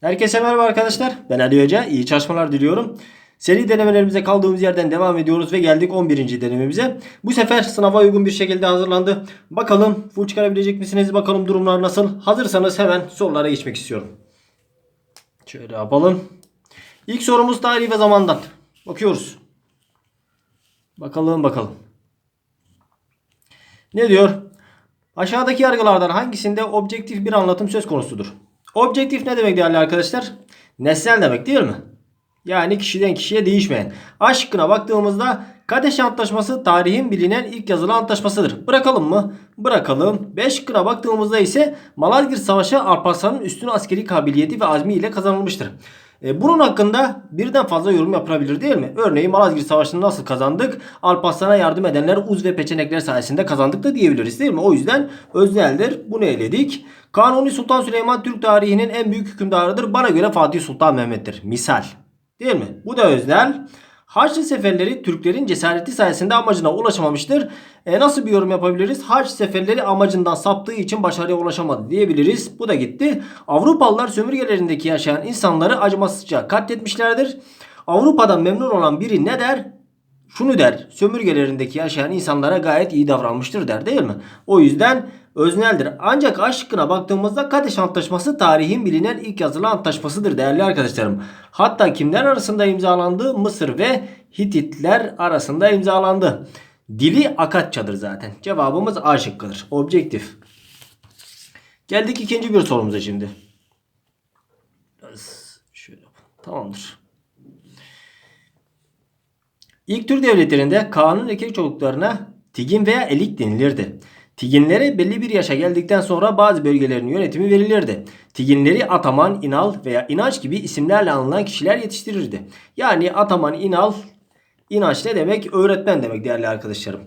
Herkese merhaba arkadaşlar. Ben Ali Hoca. İyi çalışmalar diliyorum. Seri denemelerimize kaldığımız yerden devam ediyoruz ve geldik 11. denememize. Bu sefer sınava uygun bir şekilde hazırlandı. Bakalım full çıkarabilecek misiniz? Bakalım durumlar nasıl? Hazırsanız hemen sorulara geçmek istiyorum. Şöyle yapalım. İlk sorumuz tarih ve zamandan. Bakıyoruz. Bakalım bakalım. Ne diyor? Aşağıdaki yargılardan hangisinde objektif bir anlatım söz konusudur? Objektif ne demek değerli arkadaşlar? Nesnel demek değil mi? Yani kişiden kişiye değişmeyen. A şıkkına baktığımızda Kadeş Antlaşması tarihin bilinen ilk yazılı antlaşmasıdır. Bırakalım mı? Bırakalım. B şıkkına baktığımızda ise Malazgirt Savaşı Alparslan'ın üstün askeri kabiliyeti ve azmi ile kazanılmıştır. E, bunun hakkında birden fazla yorum yapılabilir değil mi? Örneğin Malazgirt Savaşı'nı nasıl kazandık? Alparslan'a yardım edenler uz ve peçenekler sayesinde kazandık da diyebiliriz değil mi? O yüzden özneldir. Bunu eledik. Kanuni Sultan Süleyman Türk tarihinin en büyük hükümdarıdır. Bana göre Fatih Sultan Mehmet'tir. Misal. Değil mi? Bu da öznel. Haçlı seferleri Türklerin cesareti sayesinde amacına ulaşamamıştır. E, nasıl bir yorum yapabiliriz? Haç seferleri amacından saptığı için başarıya ulaşamadı diyebiliriz. Bu da gitti. Avrupalılar sömürgelerindeki yaşayan insanları acımasızca katletmişlerdir. Avrupa'dan memnun olan biri ne der? Şunu der. Sömürgelerindeki yaşayan insanlara gayet iyi davranmıştır der değil mi? O yüzden özneldir. Ancak aşkına baktığımızda Kadeş Antlaşması tarihin bilinen ilk yazılı antlaşmasıdır değerli arkadaşlarım. Hatta kimler arasında imzalandı? Mısır ve Hititler arasında imzalandı. Dili Akatçadır zaten. Cevabımız A şıkkıdır. Objektif. Geldik ikinci bir sorumuza şimdi. Şöyle. Tamamdır. İlk Türk devletlerinde Kaan'ın erkek çocuklarına Tigin veya Elik denilirdi. Tiginlere belli bir yaşa geldikten sonra bazı bölgelerin yönetimi verilirdi. Tiginleri Ataman, İnal veya İnanç gibi isimlerle anılan kişiler yetiştirirdi. Yani Ataman, İnal, İnanç ne demek? Öğretmen demek değerli arkadaşlarım.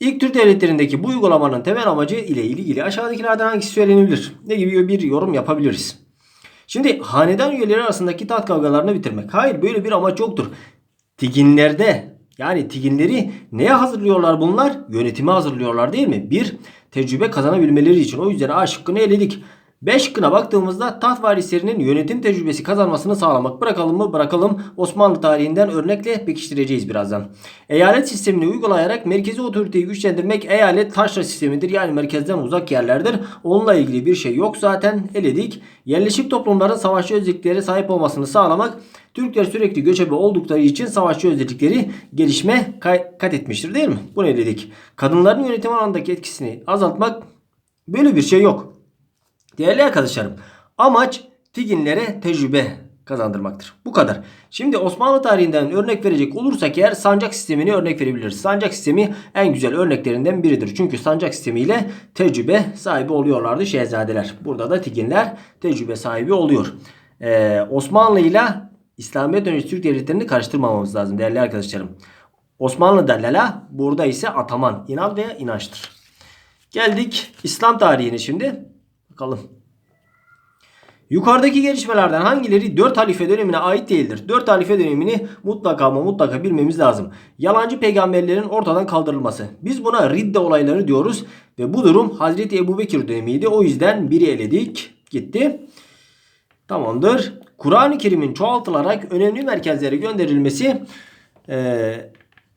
İlk Türk devletlerindeki bu uygulamanın temel amacı ile ilgili aşağıdakilerden hangisi söylenebilir? Ne gibi bir yorum yapabiliriz? Şimdi hanedan üyeleri arasındaki taht kavgalarını bitirmek. Hayır böyle bir amaç yoktur. Tiginlerde yani tiginleri neye hazırlıyorlar bunlar? Yönetimi hazırlıyorlar değil mi? Bir, tecrübe kazanabilmeleri için. O yüzden A şıkkını eledik. B şıkkına baktığımızda taht varislerinin yönetim tecrübesi kazanmasını sağlamak. Bırakalım mı? Bırakalım. Osmanlı tarihinden örnekle pekiştireceğiz birazdan. Eyalet sistemini uygulayarak merkezi otoriteyi güçlendirmek eyalet taşra sistemidir. Yani merkezden uzak yerlerdir. Onunla ilgili bir şey yok zaten. Eledik. Yerleşik toplumların savaşçı özelliklere sahip olmasını sağlamak. Türkler sürekli göçebe oldukları için savaşçı özellikleri gelişme kat etmiştir değil mi? Bunu eledik. Kadınların yönetim alanındaki etkisini azaltmak böyle bir şey yok. Değerli arkadaşlarım amaç Tiginlere tecrübe kazandırmaktır. Bu kadar. Şimdi Osmanlı tarihinden örnek verecek olursak eğer sancak sistemini örnek verebiliriz. Sancak sistemi en güzel örneklerinden biridir. Çünkü sancak sistemiyle tecrübe sahibi oluyorlardı şehzadeler. Burada da Tiginler tecrübe sahibi oluyor. Ee, Osmanlı ile İslamiyet öncesi Türk devletlerini karıştırmamamız lazım değerli arkadaşlarım. Osmanlı'da Lala, burada ise Ataman, İnal veya inançtır. Geldik İslam tarihine şimdi. Bakalım. Yukarıdaki gelişmelerden hangileri 4 halife dönemine ait değildir? 4 halife dönemini mutlaka ama mutlaka bilmemiz lazım. Yalancı peygamberlerin ortadan kaldırılması. Biz buna ridde olayları diyoruz. Ve bu durum Hazreti Ebu Bekir dönemiydi. O yüzden biri eledik. Gitti. Tamamdır. Kur'an-ı Kerim'in çoğaltılarak önemli merkezlere gönderilmesi e,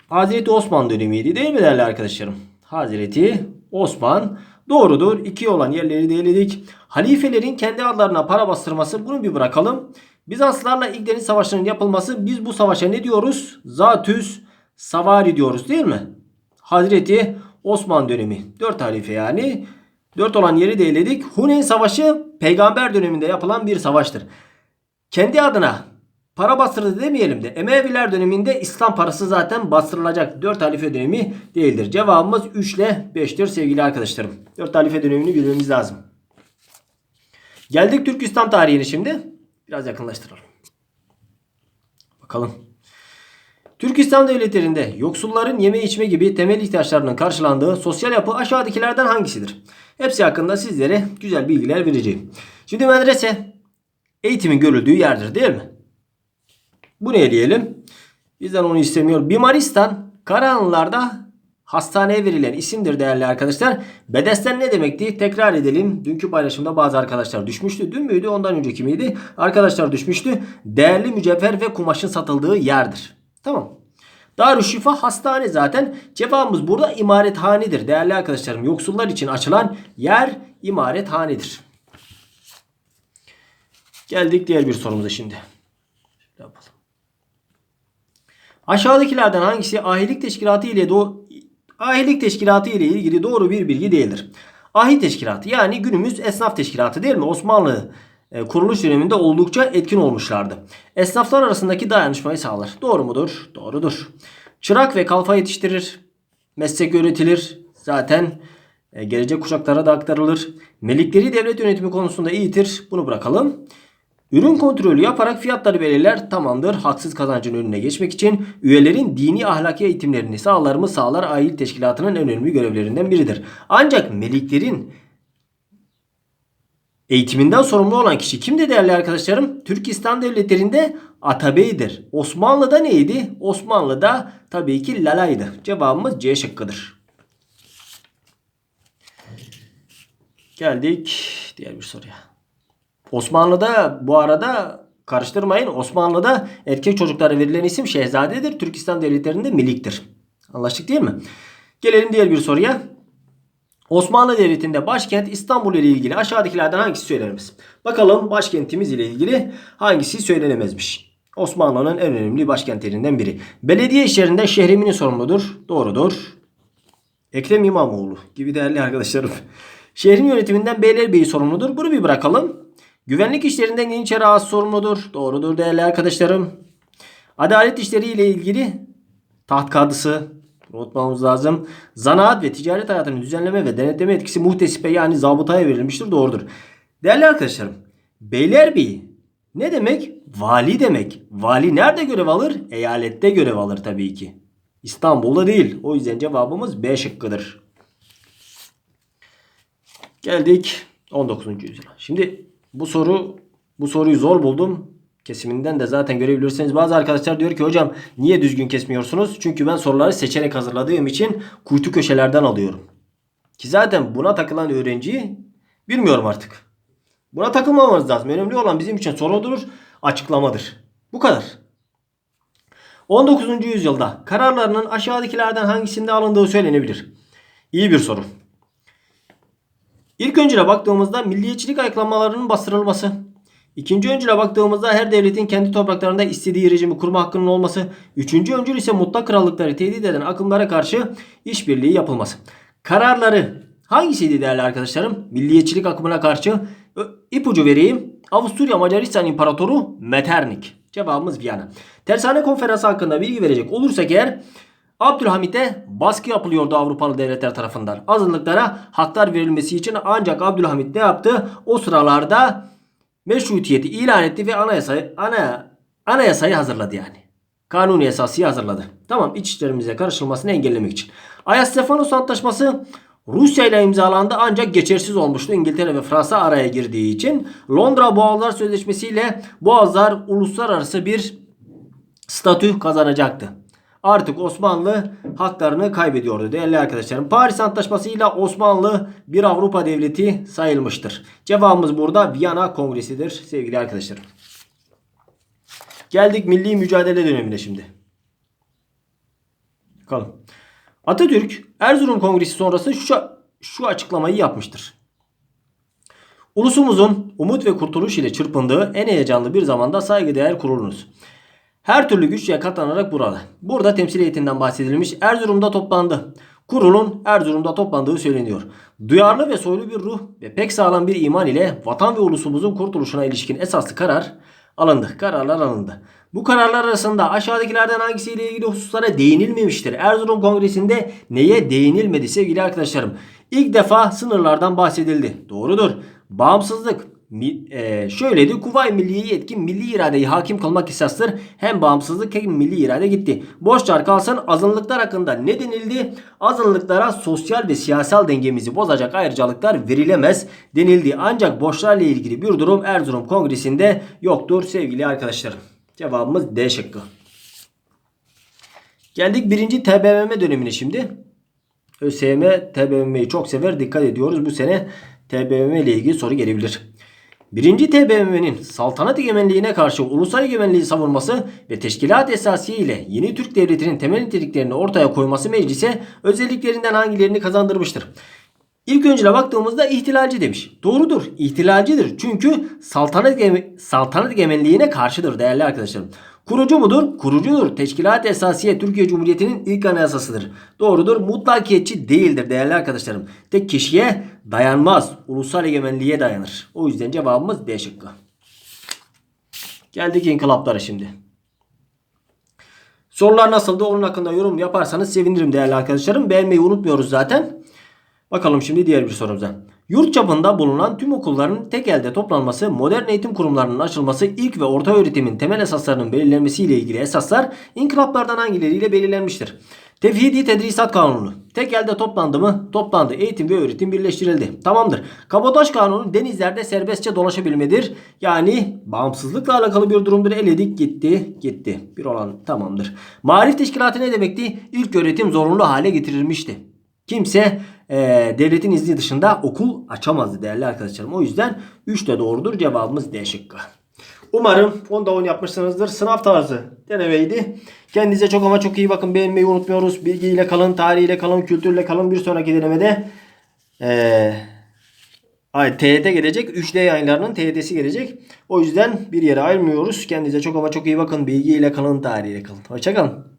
Hazreti Osman dönemiydi değil mi değerli arkadaşlarım? Hazreti Osman doğrudur. İki olan yerleri de eledik. Halifelerin kendi adlarına para bastırması bunu bir bırakalım. Bizanslarla ilk deniz savaşının yapılması biz bu savaşa ne diyoruz? Zatüs Savari diyoruz değil mi? Hazreti Osman dönemi. Dört halife yani. Dört olan yeri de eledik. Huneyn Savaşı peygamber döneminde yapılan bir savaştır. Kendi adına para bastırdı demeyelim de Emeviler döneminde İslam parası zaten bastırılacak. 4 halife dönemi değildir. Cevabımız 3 ile 5'tir sevgili arkadaşlarım. 4 halife dönemini bilmemiz lazım. Geldik Türk İslam tarihine şimdi. Biraz yakınlaştıralım. Bakalım. Türk İslam devletlerinde yoksulların yeme içme gibi temel ihtiyaçlarının karşılandığı sosyal yapı aşağıdakilerden hangisidir? Hepsi hakkında sizlere güzel bilgiler vereceğim. Şimdi medrese eğitimin görüldüğü yerdir değil mi? Bu ne diyelim? Bizden onu istemiyor. Bimaristan Karahanlılarda hastaneye verilen isimdir değerli arkadaşlar. Bedesten ne demekti? Tekrar edelim. Dünkü paylaşımda bazı arkadaşlar düşmüştü. Dün müydü? Ondan önceki miydi? Arkadaşlar düşmüştü. Değerli mücevher ve kumaşın satıldığı yerdir. Tamam. Darüşşifa hastane zaten. Cevabımız burada imarethanedir. Değerli arkadaşlarım yoksullar için açılan yer imarethanedir. Geldik diğer bir sorumuza şimdi. Yapalım. Aşağıdakilerden hangisi ahilik teşkilatı ile do ahilik teşkilatı ile ilgili doğru bir bilgi değildir? Ahit teşkilatı yani günümüz esnaf teşkilatı değil mi? Osmanlı e, kuruluş döneminde oldukça etkin olmuşlardı. Esnaflar arasındaki dayanışmayı sağlar. Doğru mudur? Doğrudur. Çırak ve kalfa yetiştirir. Meslek öğretilir. Zaten e, gelecek kuşaklara da aktarılır. Melikleri devlet yönetimi konusunda iyidir. Bunu bırakalım. Ürün kontrolü yaparak fiyatları belirler tamamdır. Haksız kazancın önüne geçmek için üyelerin dini ahlaki eğitimlerini sağlar mı sağlar aile teşkilatının en önemli görevlerinden biridir. Ancak meliklerin eğitiminden sorumlu olan kişi kimdi değerli arkadaşlarım? Türkistan devletlerinde Atabey'dir. Osmanlı'da neydi? Osmanlı'da tabii ki Lalay'dı. Cevabımız C şıkkıdır. Geldik diğer bir soruya. Osmanlı'da bu arada karıştırmayın. Osmanlı'da erkek çocuklara verilen isim şehzadedir. Türkistan devletlerinde miliktir. Anlaştık değil mi? Gelelim diğer bir soruya. Osmanlı Devleti'nde başkent İstanbul ile ilgili aşağıdakilerden hangisi söylenemez? Bakalım başkentimiz ile ilgili hangisi söylenemezmiş? Osmanlı'nın en önemli başkentlerinden biri. Belediye işlerinden şehriminin sorumludur. Doğrudur. Ekrem İmamoğlu gibi değerli arkadaşlarım. Şehrin yönetiminden Beylerbeyi sorumludur. Bunu bir bırakalım. Güvenlik işlerinden Yeniçeri Ağası sorumludur. Doğrudur değerli arkadaşlarım. Adalet işleri ile ilgili taht kadısı unutmamız lazım. Zanaat ve ticaret hayatının düzenleme ve denetleme etkisi muhtesipe yani zabıtaya verilmiştir. Doğrudur. Değerli arkadaşlarım. Beylerbeyi ne demek? Vali demek. Vali nerede görev alır? Eyalette görev alır tabii ki. İstanbul'da değil. O yüzden cevabımız B şıkkıdır. Geldik 19. yüzyıla. Şimdi bu soru bu soruyu zor buldum. Kesiminden de zaten görebilirsiniz. Bazı arkadaşlar diyor ki hocam niye düzgün kesmiyorsunuz? Çünkü ben soruları seçerek hazırladığım için kuytu köşelerden alıyorum. Ki zaten buna takılan öğrenciyi bilmiyorum artık. Buna takılmamamız lazım. Önemli olan bizim için sorudur, açıklamadır. Bu kadar. 19. yüzyılda kararlarının aşağıdakilerden hangisinde alındığı söylenebilir. İyi bir soru. İlk öncüle baktığımızda milliyetçilik ayıklamalarının bastırılması. İkinci öncüle baktığımızda her devletin kendi topraklarında istediği rejimi kurma hakkının olması. Üçüncü öncül ise mutlak krallıkları tehdit eden akımlara karşı işbirliği yapılması. Kararları hangisiydi değerli arkadaşlarım? Milliyetçilik akımına karşı ipucu vereyim. Avusturya Macaristan İmparatoru Metternich. Cevabımız Viyana. Tersane konferansı hakkında bilgi verecek olursak eğer Abdülhamit'e baskı yapılıyordu Avrupalı devletler tarafından. Azınlıklara haklar verilmesi için ancak Abdülhamit ne yaptı? O sıralarda meşrutiyeti ilan etti ve anayasayı ana, anayasayı hazırladı yani. Kanuni esasıyı hazırladı. Tamam iç işlerimize karışılmasını engellemek için. Ayas Stefanos Antlaşması Rusya ile imzalandı ancak geçersiz olmuştu. İngiltere ve Fransa araya girdiği için Londra Boğazlar Sözleşmesi ile Boğazlar uluslararası bir statü kazanacaktı. Artık Osmanlı haklarını kaybediyordu değerli arkadaşlarım. Paris Antlaşması ile Osmanlı bir Avrupa devleti sayılmıştır. Cevabımız burada Viyana Kongresi'dir sevgili arkadaşlarım. Geldik milli mücadele dönemine şimdi. Bakalım. Atatürk Erzurum Kongresi sonrası şu, şu açıklamayı yapmıştır. Ulusumuzun umut ve kurtuluş ile çırpındığı en heyecanlı bir zamanda saygıdeğer kurulunuz. Her türlü güçle katlanarak burada. Burada temsiliyetinden bahsedilmiş Erzurum'da toplandı. Kurulun Erzurum'da toplandığı söyleniyor. Duyarlı ve soylu bir ruh ve pek sağlam bir iman ile vatan ve ulusumuzun kurtuluşuna ilişkin esaslı karar alındı. Kararlar alındı. Bu kararlar arasında aşağıdakilerden hangisiyle ilgili hususlara değinilmemiştir? Erzurum Kongresi'nde neye değinilmedi sevgili arkadaşlarım? İlk defa sınırlardan bahsedildi. Doğrudur. Bağımsızlık, e, şöyleydi. Kuvayi Milliye'yi yetkin milli iradeyi hakim kılmak esastır. Hem bağımsızlık hem milli irade gitti. Boş çar kalsın azınlıklar hakkında ne denildi? Azınlıklara sosyal ve siyasal dengemizi bozacak ayrıcalıklar verilemez denildi. Ancak borçlarla ilgili bir durum Erzurum Kongresi'nde yoktur sevgili arkadaşlarım. Cevabımız D şıkkı. Geldik birinci TBMM dönemine şimdi. ÖSYM TBMM'yi çok sever. Dikkat ediyoruz. Bu sene TBMM ile ilgili soru gelebilir. Birinci TBMM'nin saltanat egemenliğine karşı ulusal egemenliği savunması ve teşkilat esasiye ile yeni Türk Devleti'nin temel niteliklerini ortaya koyması meclise özelliklerinden hangilerini kazandırmıştır? İlk öncüle baktığımızda ihtilalci demiş. Doğrudur. ihtilalcidir. Çünkü saltanat, egem- saltanat egemenliğine karşıdır değerli arkadaşlarım. Kurucu mudur? Kurucudur. Teşkilat Esasiye Türkiye Cumhuriyeti'nin ilk anayasasıdır. Doğrudur. Mutlakiyetçi değildir değerli arkadaşlarım. Tek kişiye dayanmaz. Ulusal egemenliğe dayanır. O yüzden cevabımız D şıkkı. Geldik inkılaplara şimdi. Sorular nasıldı? Onun hakkında yorum yaparsanız sevinirim değerli arkadaşlarım. Beğenmeyi unutmuyoruz zaten. Bakalım şimdi diğer bir sorumuza. Yurt çapında bulunan tüm okulların tek elde toplanması, modern eğitim kurumlarının açılması, ilk ve orta öğretimin temel esaslarının belirlenmesiyle ilgili esaslar inkılaplardan hangileriyle belirlenmiştir? Tevhidi Tedrisat Kanunu. Tek elde toplandı mı? Toplandı. Eğitim ve öğretim birleştirildi. Tamamdır. Kabotaj Kanunu denizlerde serbestçe dolaşabilmedir. Yani bağımsızlıkla alakalı bir durumdur. Eledik gitti gitti. Bir olan tamamdır. Marif Teşkilatı ne demekti? İlk öğretim zorunlu hale getirilmişti. Kimse e, devletin izni dışında okul açamazdı değerli arkadaşlarım. O yüzden 3 de doğrudur. Cevabımız D şıkkı. Umarım 10'da 10 yapmışsınızdır. Sınav tarzı denemeydi. Kendinize çok ama çok iyi bakın. Beğenmeyi unutmuyoruz. Bilgiyle kalın, tarihiyle kalın, kültürle kalın. Bir sonraki denemede e, ay, TYT gelecek. 3D yayınlarının TYT'si gelecek. O yüzden bir yere ayrılmıyoruz. Kendinize çok ama çok iyi bakın. Bilgiyle kalın, tarihiyle kalın. Hoşçakalın.